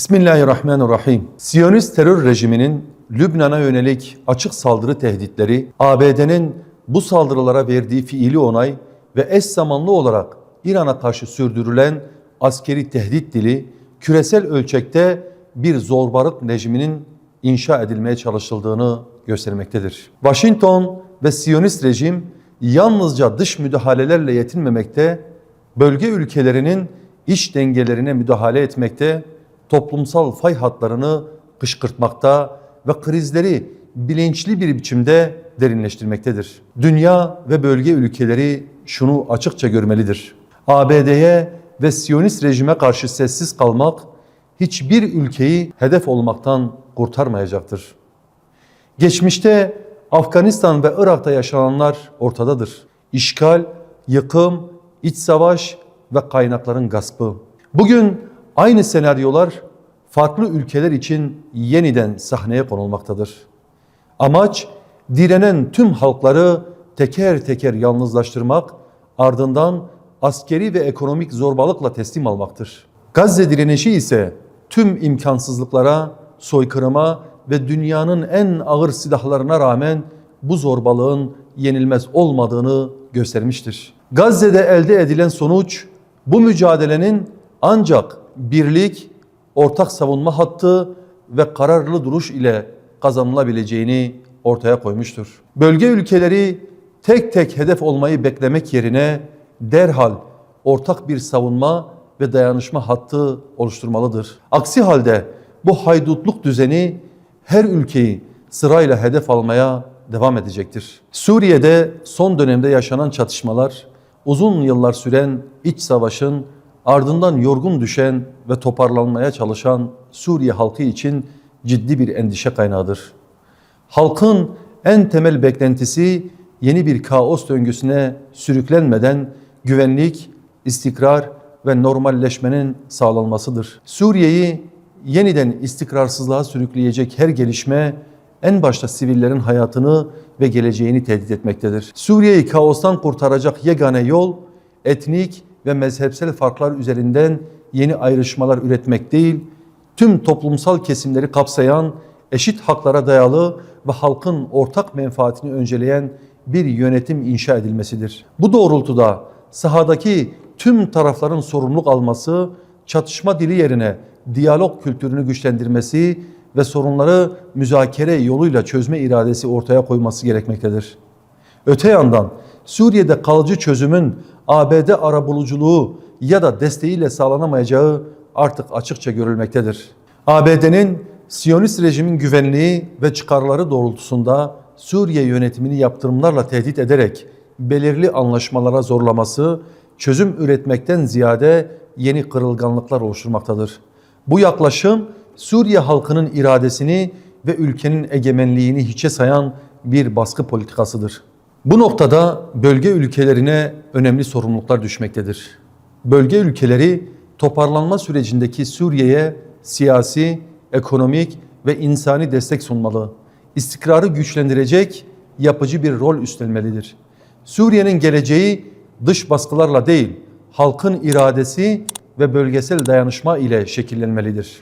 Bismillahirrahmanirrahim. Siyonist terör rejiminin Lübnan'a yönelik açık saldırı tehditleri, ABD'nin bu saldırılara verdiği fiili onay ve eş zamanlı olarak İran'a karşı sürdürülen askeri tehdit dili küresel ölçekte bir zorbalık rejiminin inşa edilmeye çalışıldığını göstermektedir. Washington ve Siyonist rejim yalnızca dış müdahalelerle yetinmemekte, bölge ülkelerinin iç dengelerine müdahale etmekte, toplumsal fay hatlarını kışkırtmakta ve krizleri bilinçli bir biçimde derinleştirmektedir. Dünya ve bölge ülkeleri şunu açıkça görmelidir. ABD'ye ve Siyonist rejime karşı sessiz kalmak hiçbir ülkeyi hedef olmaktan kurtarmayacaktır. Geçmişte Afganistan ve Irak'ta yaşananlar ortadadır. İşgal, yıkım, iç savaş ve kaynakların gaspı. Bugün aynı senaryolar farklı ülkeler için yeniden sahneye konulmaktadır. Amaç direnen tüm halkları teker teker yalnızlaştırmak, ardından askeri ve ekonomik zorbalıkla teslim almaktır. Gazze direnişi ise tüm imkansızlıklara, soykırıma ve dünyanın en ağır silahlarına rağmen bu zorbalığın yenilmez olmadığını göstermiştir. Gazze'de elde edilen sonuç bu mücadelenin ancak birlik, ortak savunma hattı ve kararlı duruş ile kazanılabileceğini ortaya koymuştur. Bölge ülkeleri tek tek hedef olmayı beklemek yerine derhal ortak bir savunma ve dayanışma hattı oluşturmalıdır. Aksi halde bu haydutluk düzeni her ülkeyi sırayla hedef almaya devam edecektir. Suriye'de son dönemde yaşanan çatışmalar, uzun yıllar süren iç savaşın ardından yorgun düşen ve toparlanmaya çalışan Suriye halkı için ciddi bir endişe kaynağıdır. Halkın en temel beklentisi yeni bir kaos döngüsüne sürüklenmeden güvenlik, istikrar ve normalleşmenin sağlanmasıdır. Suriye'yi yeniden istikrarsızlığa sürükleyecek her gelişme en başta sivillerin hayatını ve geleceğini tehdit etmektedir. Suriye'yi kaostan kurtaracak yegane yol etnik ve mezhepsel farklar üzerinden yeni ayrışmalar üretmek değil, tüm toplumsal kesimleri kapsayan, eşit haklara dayalı ve halkın ortak menfaatini önceleyen bir yönetim inşa edilmesidir. Bu doğrultuda sahadaki tüm tarafların sorumluluk alması, çatışma dili yerine diyalog kültürünü güçlendirmesi ve sorunları müzakere yoluyla çözme iradesi ortaya koyması gerekmektedir. Öte yandan Suriye'de kalıcı çözümün ABD arabuluculuğu ya da desteğiyle sağlanamayacağı artık açıkça görülmektedir. ABD'nin Siyonist rejimin güvenliği ve çıkarları doğrultusunda Suriye yönetimini yaptırımlarla tehdit ederek belirli anlaşmalara zorlaması çözüm üretmekten ziyade yeni kırılganlıklar oluşturmaktadır. Bu yaklaşım Suriye halkının iradesini ve ülkenin egemenliğini hiçe sayan bir baskı politikasıdır. Bu noktada bölge ülkelerine önemli sorumluluklar düşmektedir. Bölge ülkeleri toparlanma sürecindeki Suriye'ye siyasi, ekonomik ve insani destek sunmalı. İstikrarı güçlendirecek yapıcı bir rol üstlenmelidir. Suriye'nin geleceği dış baskılarla değil, halkın iradesi ve bölgesel dayanışma ile şekillenmelidir.